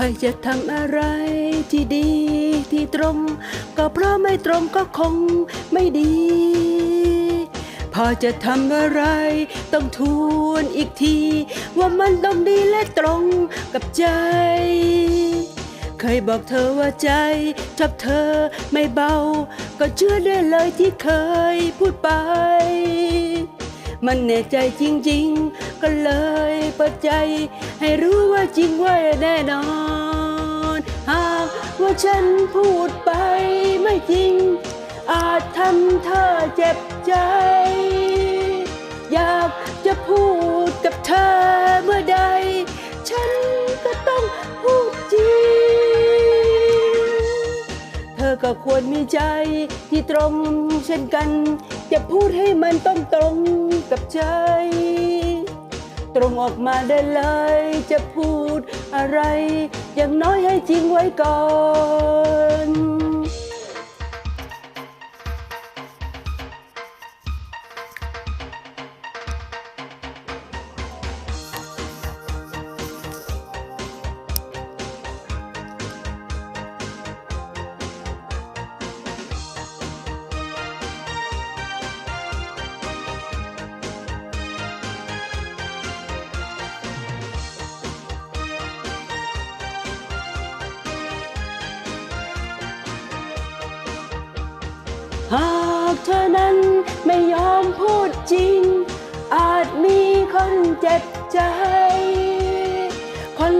ใครจะทำอะไรที่ดีที่ตรง ก็เพราะไม่ตรงก็คงไม่ดี พอจะทำอะไร ต้องทวนอีกที ว่ามันต้องดีและตรงกับใจ เคยบอกเธอว่าใจชอบเธอไม่เบา ก็เชื่อได้เลยที่เคยพูดไป มันแน่ใจจริง ๆ ก็เลยเปิดใจ ให้รู้ว่าจริงว่าแน่นอน หากว่าฉันพูดไปไม่จริง อาจทำเธอเจ็บใจ อยากจะพูดกับเธอเมื่อใด ฉันก็ต้องพูดจริง เธอก็ควรมีใจที่ตรงเช่นกัน จะพูดให้มันต้องตรงกับใจ ตรงออกมาได้เลย จะพูดอะไร อย่างน้อยให้จริงไว้ก่อน หากเธอนั้นไม่ยอมพูดจริง อาจมีคนเจ็บใจ คน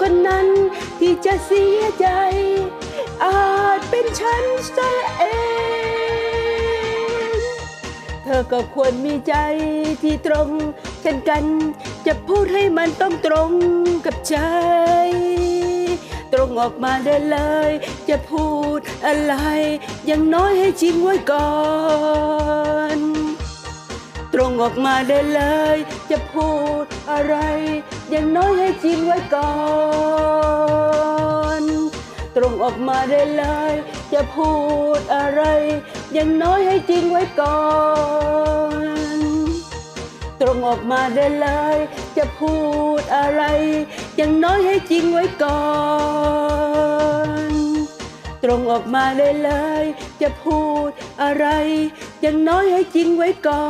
คนนั้นที่จะเสียใจ อาจเป็นฉันซะเอง เธอก็ควรมีใจที่ตรงเช่นกัน จะพูดให้มันต้องตรงกับใจ ออกมาได้เลย จะพูดอะไร อย่างน้อยให้จริงไว้ก่อน ตรงออกมาได้เลย จะพูดอะไร อย่างน้อยให้จริงไว้ก่อนตรงออกมาได้เลย จะพูดอะไร อย่างน้อยให้จริงไว้ก่อนตรงออกมาได้เลยจะพูดอะไรอย่างน้อยให้จริงไว้ก่อน ตรงออกมาเลยเลย จะพูดอะไร อย่างน้อยให้จริงไว้ก่อ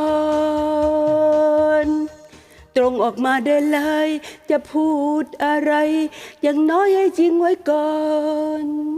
น ตรงออกมาได้เลย จะพูดอะไร อย่างน้อยให้จริงไว้ก่อน